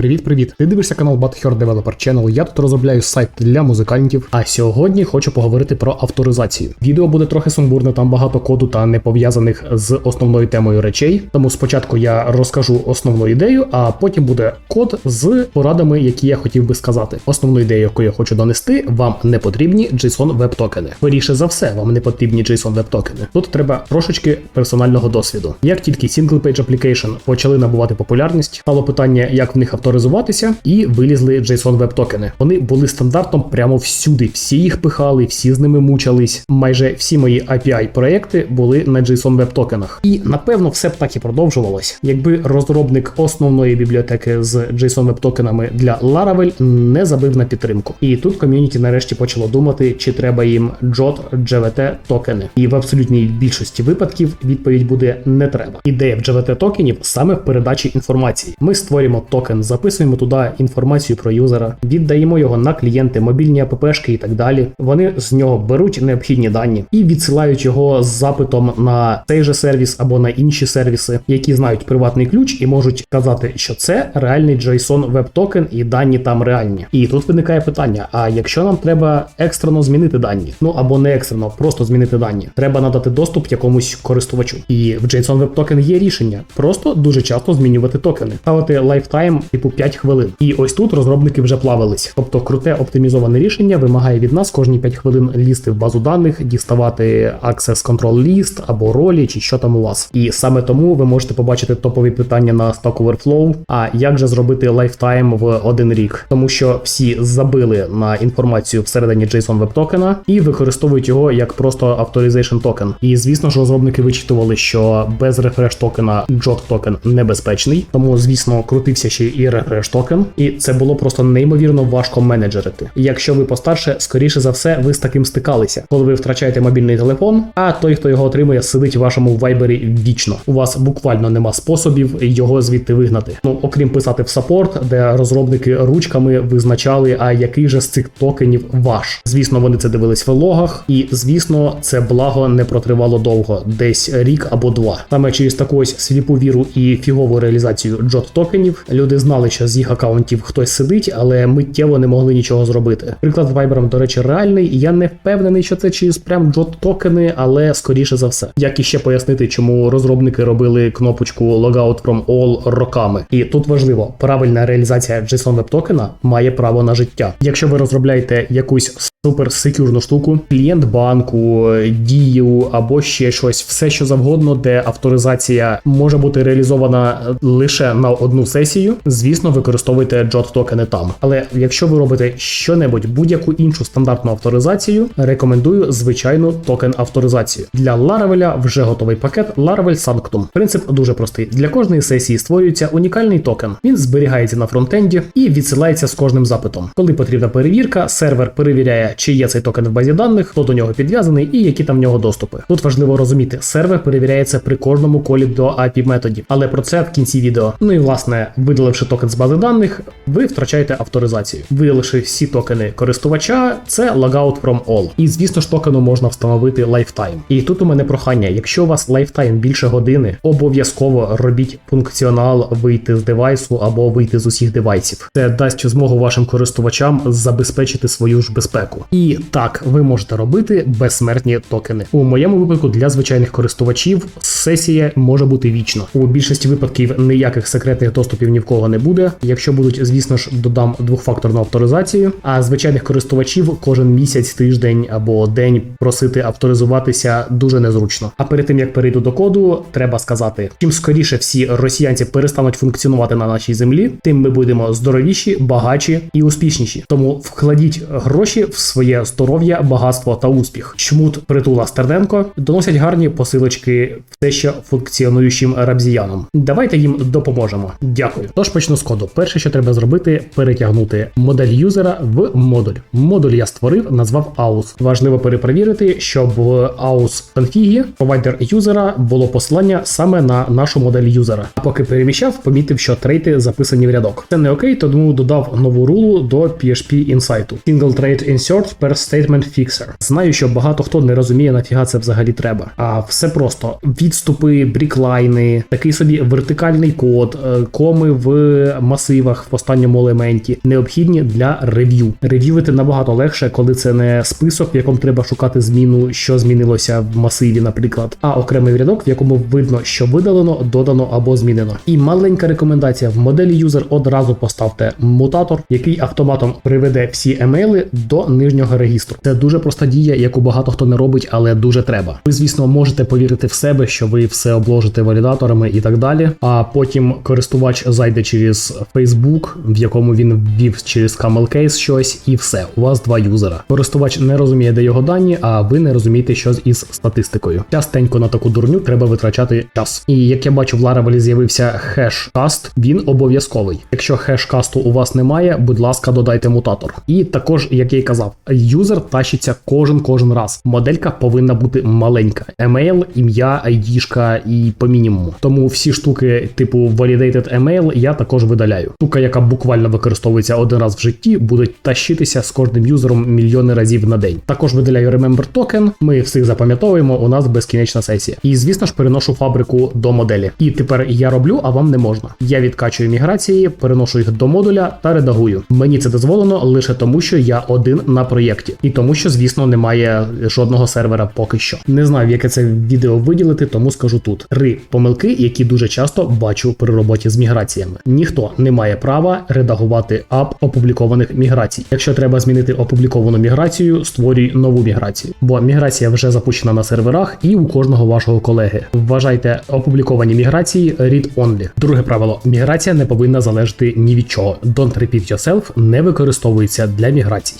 Привіт-привіт! Ти дивишся канал Butthurt Developer Channel. Я тут розробляю сайт для музикантів. А сьогодні хочу поговорити про авторизацію. Відео буде трохи сумбурне, там багато коду та не пов'язаних з основною темою речей. Тому спочатку я розкажу основну ідею, а потім буде код з порадами, які я хотів би сказати. Основну ідею, яку я хочу донести, вам не потрібні JSON веб токени. Скоріше за все, вам не потрібні JSON веб токени. Тут треба трошечки персонального досвіду. Як тільки Single Page Application почали набувати популярність, стало питання, як в них авторизуватися, і вилізли JSON веб токени. Вони були стандартом прямо всюди. Всі їх пихали, всі з ними мучались. Майже всі мої API проекти були на JSON веб токенах. І напевно все б так і продовжувалось, якби розробник основної бібліотеки з JSON веб токенами для Laravel не забив на підтримку. І тут ком'юніті нарешті почало думати, чи треба їм JOT, JVT токени. І в абсолютній більшості випадків відповідь буде не треба. Ідея в JVT токенів саме в передачі інформації. Ми створюємо токен, записуємо туди інформацію про юзера, віддаємо його на клієнти, мобільні АППшки і так далі. Вони з нього беруть необхідні дані і відсилають його з запитом на цей же сервіс або на інші сервіси, які знають приватний ключ і можуть казати, що це реальний JSON веб токен і дані там реальні. І тут виникає питання: а якщо нам треба екстрено змінити дані, ну або не екстрено, просто змінити дані, треба надати доступ якомусь користувачу. І в JSON веб токен є рішення, просто дуже часто змінювати токени, ставити лайфтайм типу 5 хвилин. І ось тут розробники вже плавились. Тобто круте оптимізоване рішення вимагає від нас кожні 5 хвилин лізти в базу даних, діставати Access Control List або ролі, чи що там у вас. І саме тому ви можете побачити топові питання на Stack Overflow. А як же зробити лайфтайм в один рік? Тому що всі забили на інформацію всередині JSON веб токена і використовують його як просто Authorization токен. І звісно ж, розробники вичитували, що без рефреш токена JOT токен небезпечний, тому звісно крутився ще і рефреш токен, і це було просто неймовірно важко менеджерити. Якщо ви постарше, скоріше за все, ви з таким стикалися, коли ви втрачаєте мобільний телефон, а той, хто його отримує, сидить у вашому вайбері вічно. У вас буквально нема способів його звідти вигнати. Ну окрім писати в саппорт, де розробники ручками визначали, а який же з цих токенів ваш. Звісно, вони це дивились в логах, і звісно, це благо не протривало довго, десь рік або два. Саме через таку ось сліпу віру і фігову реалізацію джот токенів люди знали, що з їх акаунтів хтось сидить, але миттєво не могли нічого зробити. Приклад з Viber, до речі, реальний, і я не впевнений, що це через прям джот токени, але скоріше за все. Як іще пояснити, чому розробники робили кнопочку Logout from All роками. І тут важливо, правильна реалізація JSON веб токена має право на життя. Якщо ви розробляєте якусь супер секюрну штуку, клієнт банку, дію або ще щось, все що завгодно, де авторизація може бути реалізована лише на одну сесію. Звісно, використовуйте JOT токени там. Але якщо ви робите щонебудь будь-яку іншу стандартну авторизацію, рекомендую звичайну токен авторизацію. Для Laravel вже готовий пакет Laravel Sanctum. Принцип дуже простий. Для кожної сесії створюється унікальний токен. Він зберігається на фронтенді і відсилається з кожним запитом. Коли потрібна перевірка, сервер перевіряє, чи є цей токен в базі даних, хто до нього підв'язаний і які там в нього доступи. Тут важливо розуміти, сервер перевіряється при кожному колі до API методів, але про це в кінці відео. Ну і власне, видаливши токен з бази даних, ви втрачаєте авторизацію. Видаливши всі токени користувача, це logout from all. І звісно ж токену можна встановити lifetime. І тут у мене прохання: якщо у вас lifetime більше години, обов'язково робіть функціонал вийти з девайсу або вийти з усіх девайсів. Це дасть змогу вашим користувачам забезпечити свою ж безпеку. І так, ви можете робити безсмертні токени. У моєму випадку для звичайних користувачів сесія може бути вічно. У більшості випадків ніяких секретних доступів ні в кого не буде. Якщо будуть, звісно ж, додам двохфакторну авторизацію. А звичайних користувачів кожен місяць, тиждень або день просити авторизуватися дуже незручно. А перед тим як перейду до коду, треба сказати: чим скоріше всі росіянці перестануть функціонувати на нашій землі, тим ми будемо здоровіші, багатші і успішніші. Тому вкладіть гроші в своє здоров'я, багатство та успіх. Чмут притула Стерненко доносять гарні посилочки все ще функціонуючим рабзіянам. Давайте їм допоможемо. Дякую. Тож почну з коду. Перше, що треба зробити, перетягнути модель юзера в модуль. Модуль я створив, назвав aus. Важливо перепровірити, щоб в aus конфігі провайдер юзера було посилання саме на нашу модель юзера. А поки переміщав, помітив, що трейти записані в рядок. Це не окей, тому додав нову рулу до PHP Insight. Single Trade Insert Insert per Statement Fixer. Знаю, що багато хто не розуміє, нафіга це взагалі треба. А все просто відступи, бріклайни, такий собі вертикальний код, е, коми в масивах в останньому елементі необхідні для рев'ю. Рев'ювати набагато легше, коли це не список, в якому треба шукати зміну, що змінилося в масиві, наприклад, а окремий рядок, в якому видно, що видалено, додано або змінено. І маленька рекомендація в моделі юзер одразу поставте мутатор, який автоматом приведе всі емейли до нижнього регістру. Це дуже проста дія, яку багато хто не робить, але дуже треба. Ви, звісно, можете повірити в себе, що ви все обложите валідаторами і так далі. А потім користувач зайде через Facebook, в якому він ввів через Camel Case щось, і все. У вас два юзера. Користувач не розуміє, де його дані, а ви не розумієте, що із статистикою. Частенько на таку дурню треба витрачати час. І як я бачу, в Laravel з'явився хеш-каст, він обов'язковий. Якщо хеш-касту у вас немає, будь ласка, додайте мутатор. І також, як я й казав, юзер тащиться кожен кожен раз. Моделька повинна бути маленька. Емейл, ім'я, айдішка і по мінімуму. Тому всі штуки, типу validated email, я також видаляю. Штука, яка буквально використовується один раз в житті, буде тащитися з кожним юзером мільйони разів на день. Також видаляю Remember Token, Ми всіх запам'ятовуємо. У нас безкінечна сесія. І звісно ж переношу фабрику до моделі. І тепер я роблю, а вам не можна. Я відкачую міграції, переношу їх до модуля та редагую. Мені це дозволено лише тому, що я один на проєкті, і тому, що звісно немає жодного сервера поки що. Не знаю, яке це відео виділити, тому скажу тут три помилки, які дуже часто бачу при роботі з міграціями. Ніхто не має права редагувати ап опублікованих міграцій. Якщо треба змінити опубліковану міграцію, створюй нову міграцію, бо міграція вже запущена на серверах і у кожного вашого колеги. Вважайте опубліковані міграції read-only. Друге правило: міграція не повинна залежати ні від чого. Don't repeat yourself не використовується для міграцій.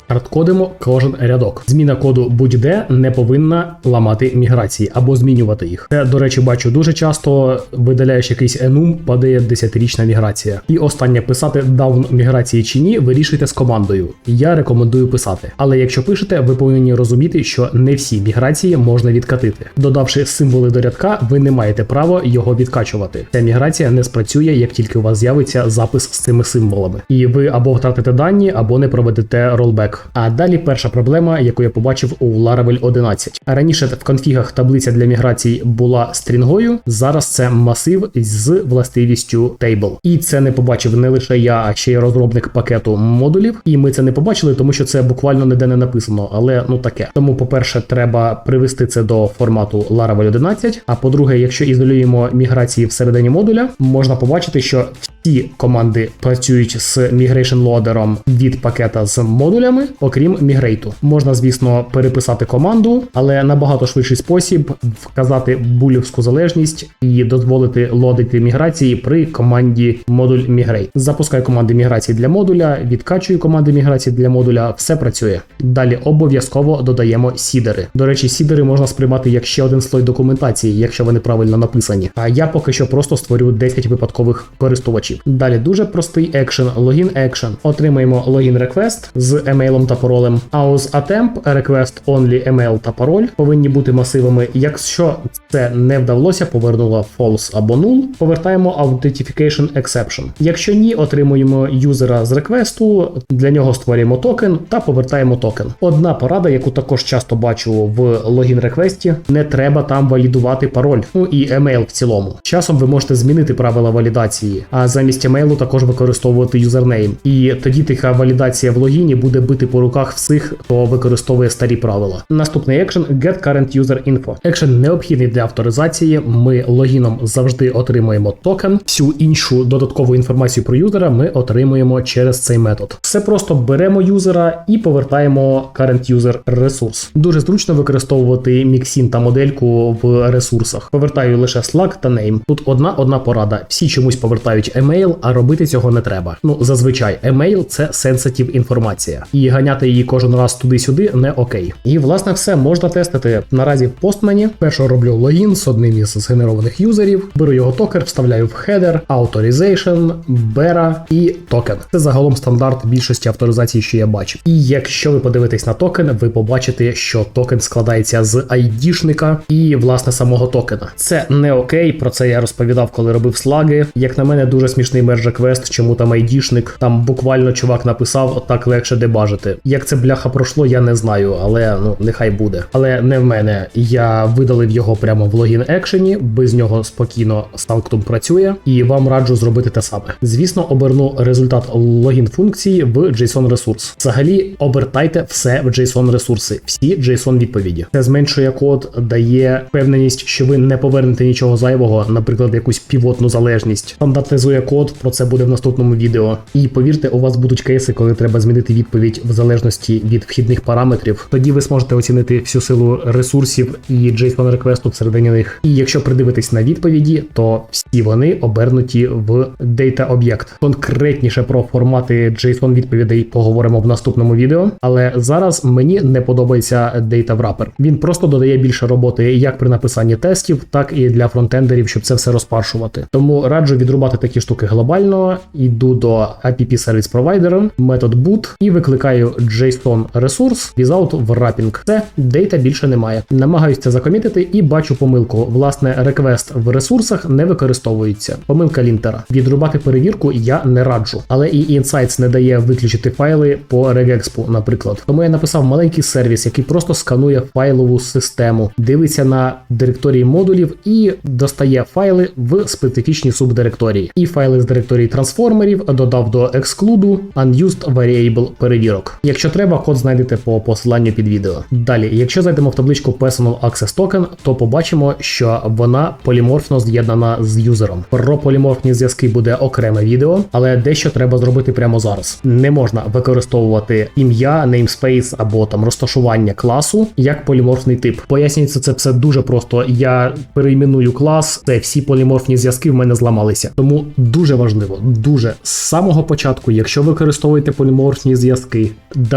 Хардкодимо кожен рядок. Зміна коду будь-де не повинна ламати міграції або змінювати їх. Це, до речі, бачу дуже часто. Видаляєш якийсь enum, падає 10-річна міграція. І останнє писати даун міграції чи ні, вирішуйте з командою. Я рекомендую писати. Але якщо пишете, ви повинні розуміти, що не всі міграції можна відкатити. Додавши символи до рядка, ви не маєте права його відкачувати. Ця міграція не спрацює, як тільки у вас з'явиться запис з цими символами. І ви або втратите дані, або не проведете ролбек. А далі перша проблема, яку я побачив у Laravel 11. Раніше в конфігах таблиця для міграцій була стрінгою, зараз це масив з властивістю table. І це не побачив не лише я, а ще й розробник пакету модулів. І ми це не побачили, тому що це буквально ніде не написано, але ну таке. Тому, по-перше, треба привести це до формату Laravel 11. А по-друге, якщо ізолюємо міграції всередині модуля, можна побачити, що всі команди працюють з migration лодером від пакета з модулями, окрім мігрейту. Можна, звісно, переписати команду, але набагато швидший спосіб вказати булівську залежність і дозволити лодити міграції при команді модуль migrate. Запускаю команди міграції для модуля, відкачую команди міграції для модуля, все працює. Далі обов'язково додаємо сідери. До речі, сідери можна сприймати як ще один слой документації, якщо вони правильно написані. А я поки що просто створю 10 випадкових користувачів. Далі дуже простий екшен, логін екшен. Отримаємо логін реквест з емейлом та паролем. А з attempt request only емейл та пароль повинні бути масивами. Якщо це не вдалося, повернула false або null, повертаємо authentication exception. Якщо ні, отримуємо юзера з реквесту, для нього створюємо токен та повертаємо токен. Одна порада, яку також часто бачу в логін реквесті, не треба там валідувати пароль, ну і емейл в цілому. Часом ви можете змінити правила валідації, а замість емейлу також використовувати юзернейм. І тоді тиха валідація в логіні буде бити по руках всіх, хто використовує старі правила. Наступний екшен Get Current User Info. Екшен необхідний для авторизації. Ми логіном завжди отримуємо токен. Всю іншу додаткову інформацію про юзера ми отримуємо через цей метод. Все просто беремо юзера і повертаємо Current User ресурс. Дуже зручно використовувати міксін та модельку в ресурсах. Повертаю лише Slack та name. Тут одна одна порада. Всі чомусь повертають емейл, а робити цього не треба. Ну зазвичай емейл це сенситив інформація, і ганяти її кожен раз туди-сюди не окей. І власне все можна тестити. Наразі в постмені. Першого роблю логін з одним із згенерованих юзерів, беру його токер, вставляю в хедер, Authorization, Бера і токен. Це загалом стандарт більшості авторизацій, що я бачив. І якщо ви подивитесь на токен, ви побачите, що токен складається з ID-шника і власне самого токена. Це не окей. Про це я розповідав, коли робив слаги. Як на мене, дуже смішний мерджа квест, чому там ID-шник. Там буквально чувак написав, отак легше дебажити. Як це бляха пройшло, я не знаю, але ну нехай буде. Але не в мене. Я видалив його прямо в логін екшені, без нього спокійно Sanctum працює, і вам раджу зробити те саме. Звісно, оберну результат логін функції в JSON ресурс. Взагалі, обертайте все в JSON ресурси, всі JSON відповіді. Це зменшує код, дає впевненість, що ви не повернете нічого зайвого, наприклад, якусь півотну залежність. Стандартизує код, про це буде в наступному відео. І повірте, у вас будуть кейси, коли треба змінити відповідь в залежності від вхідних параметрів. Тоді ви зможете оцінити всю силу ресурсів і JSON реквесту всередині них. І якщо придивитись на відповіді, то всі вони обернуті в Data об'єкт. Конкретніше про формати JSON відповідей поговоримо в наступному відео. Але зараз мені не подобається Data Wrapper. Він просто додає більше роботи як при написанні тестів, так і для фронтендерів, щоб це все розпаршувати. Тому раджу відрубати такі штуки глобально. Іду до app Service Provider, метод boot і викликаю JSON ресурс without wrapping. Це дейта більше немає. Намагаюся закомітити і бачу помилку. Власне, реквест в ресурсах не використовується. Помилка лінтера. Відрубати перевірку я не раджу, але і Insights не дає виключити файли по regexp, наприклад. Тому я написав маленький сервіс, який просто сканує файлову систему, дивиться на директорії модулів і достає файли в специфічні субдиректорії. І файли з директорії трансформерів додав до exclude unused variable перевірок. Якщо треба, код знайдете по посиланню під відео. Далі, якщо зайдемо в табличку Personal Access Token, то побачимо, що вона поліморфно з'єднана з юзером. Про поліморфні зв'язки буде окреме відео, але дещо треба зробити прямо зараз. Не можна використовувати ім'я, namespace або там розташування класу як поліморфний тип. Пояснюється це все дуже просто. Я перейменую клас, це всі поліморфні зв'язки в мене зламалися. Тому дуже важливо, дуже з самого початку, якщо використовуєте поліморфні зв'язки,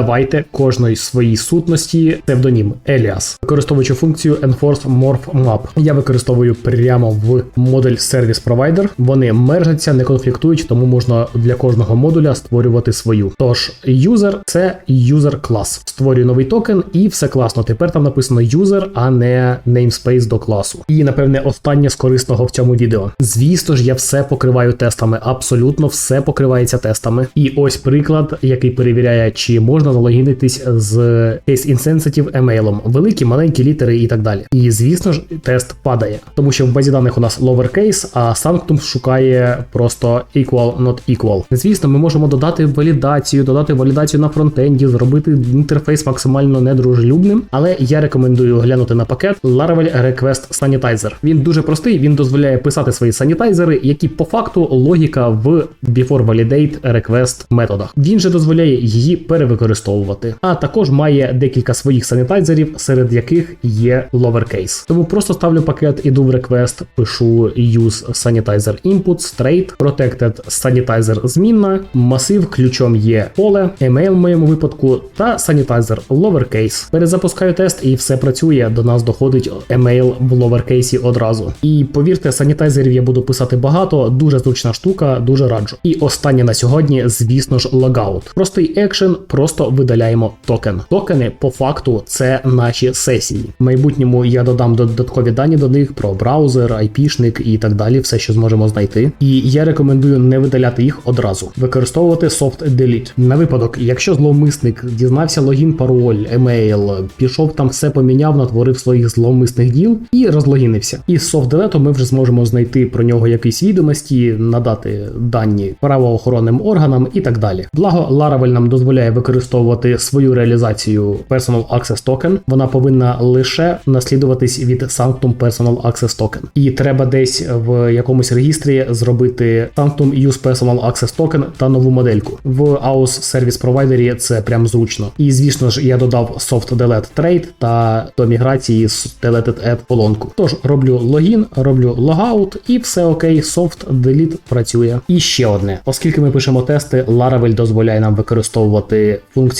давайте кожної своїй сутності псевдонім Elias, використовуючи функцію enforce morph map. Я використовую прямо в модуль Service Provider. Вони мержаться, не конфліктують, тому можна для кожного модуля створювати свою. Тож, user – це user клас. Створюю новий токен, і все класно. Тепер там написано user, а не namespace до класу. І напевне останнє з корисного в цьому відео. Звісно ж, я все покриваю тестами. Абсолютно все покривається тестами. І ось приклад, який перевіряє, чи можна залогінитись з Case Insensitive емейлом. Великі, маленькі літери і так далі. І звісно ж, тест падає, тому що в базі даних у нас lowercase, а Sanctum шукає просто equal, not equal. Звісно, ми можемо додати валідацію, додати валідацію на фронтенді, зробити інтерфейс максимально недружелюбним. Але я рекомендую глянути на пакет Laravel Request Sanitizer. Він дуже простий, він дозволяє писати свої санітайзери, які по факту логіка в before validate request методах. Він же дозволяє її перевикористовувати. А також має декілька своїх санітайзерів, серед яких є lowercase. Тому просто ставлю пакет, іду в request, пишу use sanitizer input, straight, protected sanitizer змінна, масив ключом є поле, email в моєму випадку та sanitizer lowercase. Перезапускаю тест і все працює. До нас доходить емейл в lowercase одразу. І повірте, санітайзерів я буду писати багато, дуже зручна штука, дуже раджу. І останнє на сьогодні, звісно ж, логаут. Простий екшен, просто видаляємо токен. Токени по факту це наші сесії. В майбутньому я додам додаткові дані до них про браузер, IP-шник і так далі, все, що зможемо знайти. І я рекомендую не видаляти їх одразу, використовувати soft delete. На випадок, якщо зловмисник дізнався логін, пароль, емейл, пішов там все поміняв, натворив своїх зловмисних діл і розлогінився. І з soft delete ми вже зможемо знайти про нього якісь відомості, надати дані правоохоронним органам і так далі. Благо, Laravel нам дозволяє використовувати свою реалізацію Personal Access Token. Вона повинна лише наслідуватись від Sanctum Personal Access Token. І треба десь в якомусь регістрі зробити Sanctum Use Personal Access Token та нову модельку. В AUS Service Provider це прям зручно. І звісно ж, я додав Soft Delete Trade та до міграції з Deleted Add колонку. Тож роблю логін, роблю логаут і все окей, Soft Delete працює. І ще одне, оскільки ми пишемо тести, Laravel дозволяє нам використовувати функцію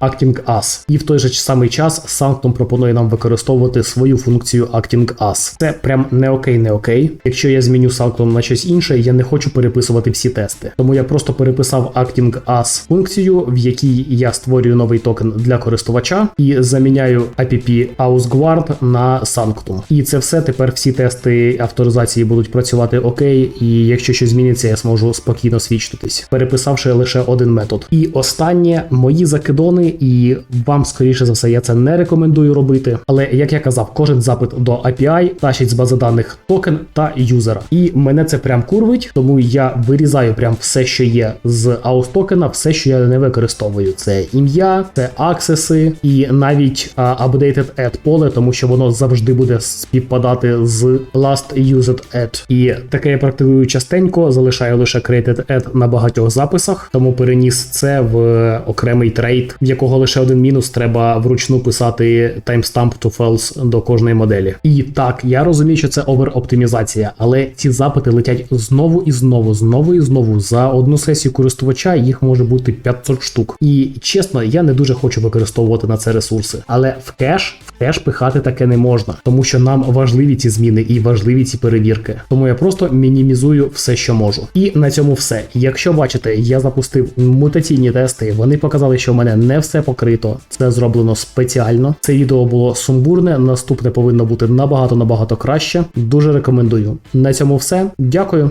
Acting As. І в той же самий час Sanctum пропонує нам використовувати свою функцію Acting As. Це прям не окей, не окей. Якщо я зміню Sanctum на щось інше, я не хочу переписувати всі тести. Тому я просто переписав Acting As функцію, в якій я створюю новий токен для користувача і заміняю app AusGuard на Sanctum. І це все тепер всі тести авторизації будуть працювати окей, і якщо щось зміниться, я зможу спокійно свідчитись, переписавши лише один метод. І останнє мої закидони, і вам, скоріше за все, я це не рекомендую робити. Але як я казав, кожен запит до API тащить з бази даних токен та юзера. І мене це прям курвить, тому я вирізаю прям все, що є з аус токена, все, що я не використовую. Це ім'я, це аксеси і навіть а, updated add поле, тому що воно завжди буде співпадати з last used add. І таке я практикую частенько, залишаю лише created add на багатьох записах, тому переніс це в окремий трейд, в якого лише один мінус треба вручну писати timestamp to false до кожної моделі. І так, я розумію, що це овер-оптимізація, але ці запити летять знову і знову, знову і знову. За одну сесію користувача їх може бути 500 штук. І чесно, я не дуже хочу використовувати на це ресурси. Але в кеш, в кеш пихати таке не можна, тому що нам важливі ці зміни і важливі ці перевірки. Тому я просто мінімізую все, що можу. І на цьому все. Якщо бачите, я запустив мутаційні тести, вони показали, що в мене не все покрито. Це зроблено спеціально. Це відео було сумбурне. Наступне повинно бути набагато набагато краще. Дуже рекомендую. На цьому все. Дякую.